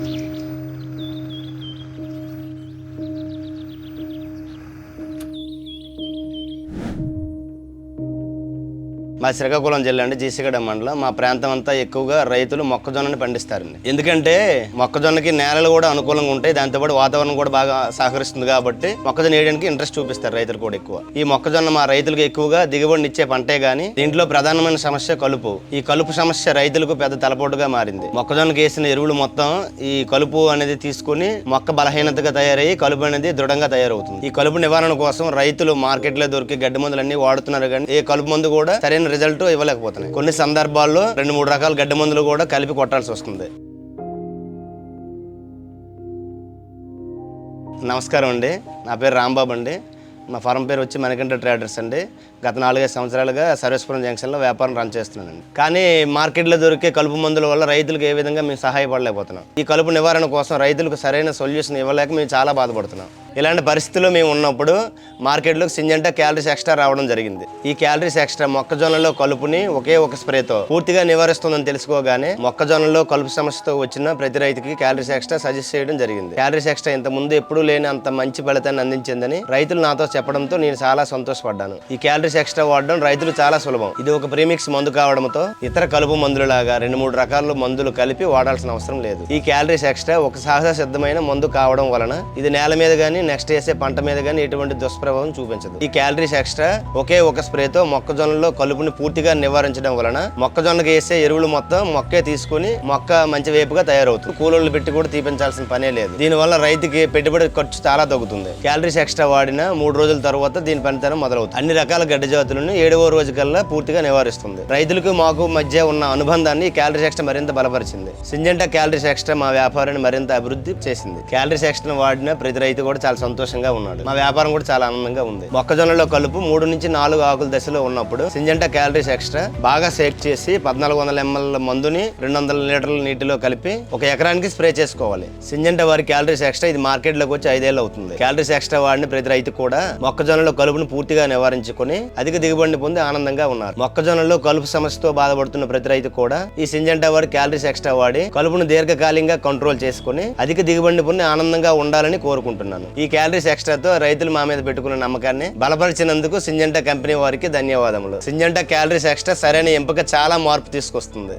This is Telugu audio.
Thank you. మా శ్రీకాకుళం జిల్లా అండి జీసీగడ మండలం. మా ప్రాంతం అంతా ఎక్కువగా రైతులు మొక్కజొన్నని పండిస్తారండి. ఎందుకంటే మొక్కజొన్నకి నేలలు కూడా అనుకూలంగా ఉంటాయి దాంతోపాటు వాతావరణం కూడా బాగా సహకరిస్తుంది కాబట్టి మొక్కజొన్న వేయడానికి ఇంట్రెస్ట్ చూపిస్తారు రైతులు కూడా ఎక్కువ. ఈ మొక్కజొన్న మా రైతులకు ఎక్కువగా దిగుబడిని ఇచ్చే పంటే గాని దీంట్లో ప్రధానమైన సమస్య కలుపు. ఈ కలుపు సమస్య రైతులకు పెద్ద తలపోటుగా మారింది. మొక్కజొన్నకి వేసిన ఎరువులు మొత్తం ఈ కలుపు అనేది తీసుకుని మొక్క బలహీనతగా తయారయ్యి కలుపు అనేది దృఢంగా తయారవుతుంది. ఈ కలుపు నివారణ కోసం రైతులు మార్కెట్లో దొరికే గడ్డి మందులన్నీ వాడుతున్నారు కానీ ఏ కలుపు మందు కూడా సరైన రిజల్ట్ ఇవ్వలేకపోతున్నాయి. కొన్ని సందర్భాల్లో రెండు మూడు రకాల గడ్డి మందులు కూడా కలిపి కొట్టాల్సి వస్తుంది. నమస్కారం అండి. నా పేరు రాంబాబు అండి. మా ఫారం పేరు వచ్చి మణికంఠ ట్రేడర్స్ అండి. గత నాలుగైదు సంవత్సరాలుగా సర్వేశ్వరం జంక్షన్లో వ్యాపారం రన్ చేస్తున్నానండి. కానీ మార్కెట్లో దొరికే కలుపు మందుల వల్ల రైతులకు ఏ విధంగా మేము సహాయపడలేకపోతున్నాం. ఈ కలుపు నివారణ కోసం రైతులకు సరైన సొల్యూషన్ ఇవ్వలేక మేము చాలా బాధపడుతున్నాం. ఇలాంటి పరిస్థితుల్లో మేము ఉన్నప్పుడు మార్కెట్లో సింజంటా క్యాలరీస్ ఎక్స్ట్రా రావడం జరిగింది. ఈ క్యాలరీస్ ఎక్స్ట్రా మొక్కజొన్నలో కలుపుని ఒకే ఒక స్ప్రేతో పూర్తిగా నివారిస్తుందని తెలుసుకోగానే మొక్కజొన్నలో కలుపు సమస్యతో వచ్చిన ప్రతి రైతుకి క్యాలరీస్ ఎక్స్ట్రా సజెస్ట్ చేయడం జరిగింది. క్యాలరీస్ ఎక్స్ట్రా ఇంత ముందు ఎప్పుడూ లేని అంత మంచి ఫలితాన్ని అందించిందని రైతులు నాతో చెప్పడంతో నేను చాలా సంతోషపడ్డాను. ఈ క్యాలరీస్ ఎక్స్ట్రా వాడడం రైతులు చాలా సులభం. ఇది ఒక ప్రీమిక్స్ మందు కావడంతో ఇతర కలుపు మందులు లాగా రెండు మూడు రకాల మందులు కలిపి వాడాల్సిన అవసరం లేదు. ఈ క్యాలరీస్ ఎక్స్ట్రా ఒక సహజ సిద్ధమైన మందు కావడం వలన ఇది నేల మీద కానీ కానీ నెక్స్ట్ వేసే పంట మీద కానీ ఎటువంటి దుష్ప్రభావం చూపించదు. ఈ క్యాలరీస్ ఎక్స్ట్రా ఒకే ఒక స్ప్రేతో మొక్కజొన్నలో కలుపుని పూర్తిగా నివారించడం వలన మొక్కజొన్నకి వేసే ఎరువులు మొత్తం మొక్కే తీసుకుని మొక్క మంచి వేపుగా తయారవుతుంది. కూలోళ్ళు పెట్టి కూడా తీపించాల్సిన పనే లేదు. దీనివల్ల రైతుకి పెట్టుబడి ఖర్చు చాలా తగ్గుతుంది. క్యాలరీస్ ఎక్స్ట్రా వాడిన మూడు రోజుల తర్వాత దీని పనితనం మొదలవుతుంది. అన్ని రకాల గడ్డ జాతులను ఏడవ రోజు కల్లా పూర్తిగా నివారిస్తుంది. రైతులకు మాకు మధ్య ఉన్న అనుబంధాన్ని క్యాలరీస్ ఎక్స్ట్రా మరింత బలపరిచింది. సింజెంటా క్యాలరీస్ ఎక్స్ట్రా మా వ్యాపారాన్ని మరింత అభివృద్ధి చేసింది. క్యాలరీస్ ఎక్స్ట్రా వాడిన ప్రతి రైతు కూడా చాలా సంతోషంగా ఉన్నాడు. మా వ్యాపారం కూడా చాలా ఆనందంగా ఉంది. మొక్కజొన్నలో కలుపు మూడు నుంచి నాలుగు ఆకుల దశలో ఉన్నప్పుడు సింజంటా క్యాలరీస్ ఎక్స్ట్రా బాగా సేక్ చేసి పద్నాలుగు వందల ఎంఎల్ మందుని రెండు వందల లీటర్ల నీటిలో కలిపి ఒక ఎకరానికి స్ప్రే చేసుకోవాలి. సింజంటా వారి క్యాలరీస్ ఎక్స్ట్రా ఇది మార్కెట్లోకి వచ్చి ఐదేళ్ళు అవుతుంది. క్యాలరీస్ ఎక్స్ట్రా వాడిని ప్రతి రైతు కూడా మొక్కజొన్నలో కలుపును పూర్తిగా నివారించుకొని అధిక దిగుబడిని పొంది ఆనందంగా ఉన్నారు. మొక్కజొన్నలో కలుపు సమస్యతో బాధపడుతున్న ప్రతి రైతు కూడా ఈ సింజంటా వారి క్యాలరీస్ ఎక్స్ట్రా వాడి కలుపును దీర్ఘకాలికంగా కంట్రోల్ చేసుకుని అధిక దిగుబడిని పొంది ఆనందంగా ఉండాలని కోరుకుంటున్నాను. ఈ క్యాలరీస్ ఎక్స్ట్రాతో రైతులు మా మీద పెట్టుకున్న నమ్మకాన్ని బలపరిచినందుకు సింజెంటా కంపెనీ వారికి ధన్యవాదములు. సింజెంటా క్యాలరీస్ ఎక్స్ట్రా సరైన ఎంపిక చాలా మార్పు తీసుకొస్తుంది.